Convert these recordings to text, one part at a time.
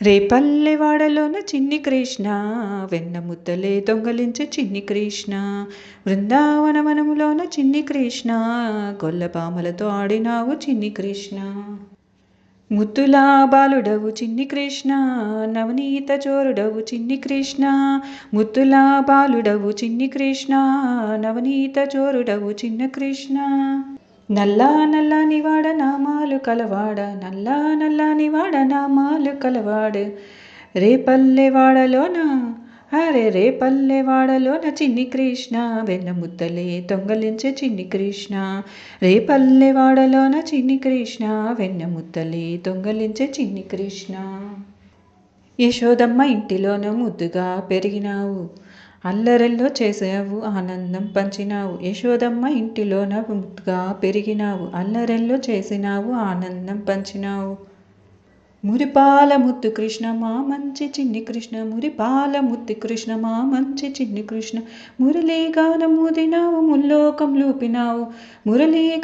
రేపల్లెవాడలోన చిన్ని కృష్ణ వెన్న ముద్దలే దొంగలించే చిన్ని కృష్ణ బృందావనవనములోన చిన్ని కృష్ణ గొల్లపామలతో ఆడినావు చిన్ని కృష్ణ. ముద్దులా బాలుడవు చిన్ని కృష్ణ నవనీత చోరుడవు చిన్ని కృష్ణ ముద్దులా బాలుడవు చిన్ని కృష్ణ నవనీత చోరుడవు చిన్న కృష్ణ. నల్లా నల్లాని వాడ నామాలు కలవాడ నల్లా నల్లాని వాడ నామాలు కలవాడు. రేపల్లెవాడలోన అరే రేపల్లెవాడలోన చిన్ని కృష్ణ వెన్నముద్దలే దొంగలించే చిన్ని కృష్ణ. రేపల్లెవాడలోన చిన్ని కృష్ణ వెన్నముద్దలే దొంగలించే చిన్ని కృష్ణ. యశోదమ్మ ఇంటిలోన ముద్దుగా పెరిగినావు. అల్లరల్లో చేసావు ఆనందం పంచినావు. యశోదమ్మ ఇంటిలోన ముద్దుగా పెరిగినావు. అల్లరల్లో చేసినావు ఆనందం పంచినావు. మురిపాల ముత్తు కృష్ణ మా మంచి చిన్ని కృష్ణ. మురిపాల ముద్దు కృష్ణ మా మంచి చిన్ని కృష్ణ. మురళీ గానమూదినావు ముల్లోకం లూపినావు. మురళీ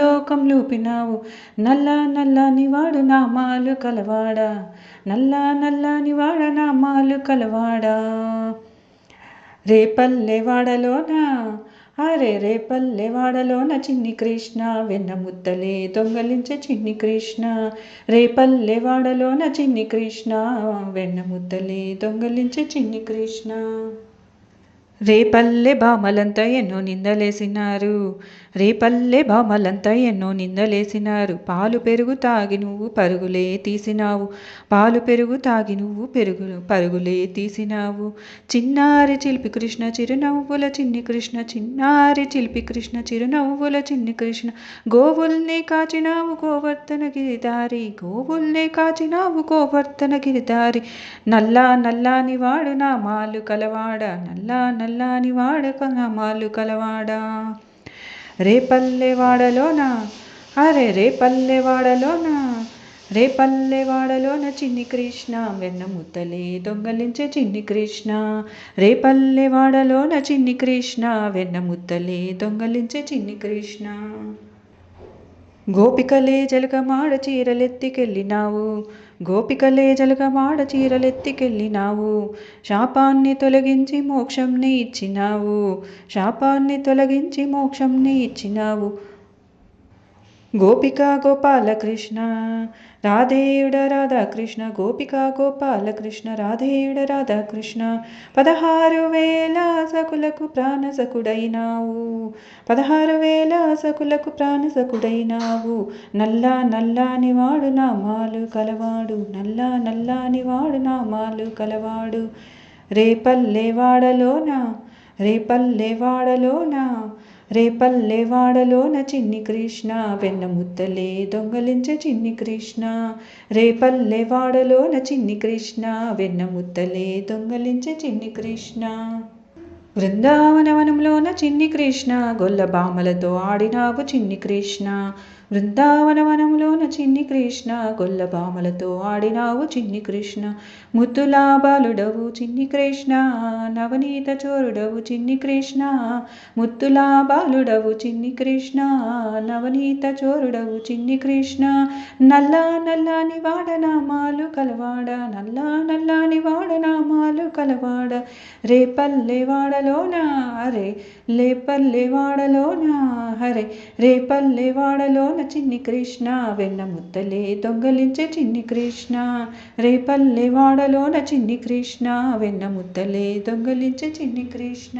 గానమూదినావు ముల్లోకం నల్ల నల్లని వాడు నామాలు కలవాడా. నల్ల నల్లని వాడ నామాలు కలవాడా. రేపల్లె వాడలోనా అరే రేపల్లె వాడలోన చిన్ని కృష్ణ వెన్న ముద్దలే దొంగలించే చిన్ని కృష్ణ. రేపల్లె వాడలోన చిన్ని కృష్ణ వెన్న ముద్దలే దొంగలించే చిన్ని కృష్ణ. రేపల్లె భామలంతా ఎన్నో నిందలేసినారు. రేపల్లె భామలంతా ఎన్నో నిందలేసినారు. పాలు పెరుగు తాగి నువ్వు పరుగులే తీసినావు. పాలు పెరుగు తాగి నువ్వు పెరుగులు పరుగులే తీసినావు. చిన్నారి చిలిపి కృష్ణ చిరునవ్వుల చిన్ని కృష్ణ చిన్నారి చిలిపి కృష్ణ చిరునవ్వుల చిన్ని కృష్ణ. గోవుల్ని కాచినావు గోవర్ధన గిరిదారి గోవుల్ని కాచినావు గోవర్ధన గిరిదారి నల్లా నల్లాని వాడు నామాలు కలవాడ నల్లా నల్లాని వాడ నామాలు కలవాడా? రేపల్లెవాడలోనా అరే రేపల్లెవాడలోన రేపల్లెవాడలోన చిన్ని కృష్ణ వెన్న ముద్దలే దొంగలించే చిన్ని కృష్ణ. రేపల్లెవాడలోన చిన్ని కృష్ణ వెన్న ముద్దలే దొంగలించే చిన్ని కృష్ణ. గోపికలే జలగమాడ చీరలెత్తికెళ్ళినావు. గోపికలే జలగమాడ చీరలెత్తికెళ్ళినావు. శాపాన్ని తొలగించి మోక్షంని ఇచ్చినావు. శాపాన్ని తొలగించి మోక్షంని ఇచ్చినావు. గోపికా గోపాలకృష్ణ. రాధేయుడ రాధాకృష్ణ. గోపికా గోపాలకృష్ణ. రాధేయుడ రాధాకృష్ణ. పదహారు వేల సకులకు ప్రాణసకుడైనావు పదహారు వేల సకులకు ప్రాణసకుడైనావు నల్లా నల్లాని వాడు నామాలు కలవాడు. నల్లా నల్లాని వాడు నామాలు కలవాడు. రేపల్లెవాడలోన రేపల్లెవాడలోన రేపల్లెవాడలోన చిన్ని కృష్ణ వెన్నముద్దలే దొంగలించ చిన్ని కృష్ణ. రేపల్లెవాడలోన చిన్ని కృష్ణ వెన్నముద్దలే దొంగలించ చిన్ని కృష్ణ. బృందావనవనంలోన చిన్ని కృష్ణ గొల్లబామలతో ఆడినావు చిన్ని కృష్ణ. బృందావనవనంలోన చిన్ని కృష్ణ గొల్లబామలతో ఆడినావు చిన్ని కృష్ణ. ముత్తులాబాలుడవు చిన్ని కృష్ణ నవనీత చోరుడవు చిన్ని కృష్ణ. ముత్తులాబాలుడవు చిన్ని కృష్ణ నవనీత చోరుడవు చిన్ని కృష్ణ. నల్లా నల్లాని వాడనామాలు కలవాడ నల్లా నల్లాని వాడనామాలు కలవాడ రేపల్లె వాడలోన? అరే లేపల్లె వాడలోన? హరే రేపల్లె వాడలోన? చిన్ని కృష్ణ వెన్న ముద్దలే దొంగలించే చిన్ని కృష్ణ. రేపల్లె వాడలోన? చిన్ని కృష్ణ వెన్న ముద్దలే దొంగలించే చిన్ని కృష్ణ.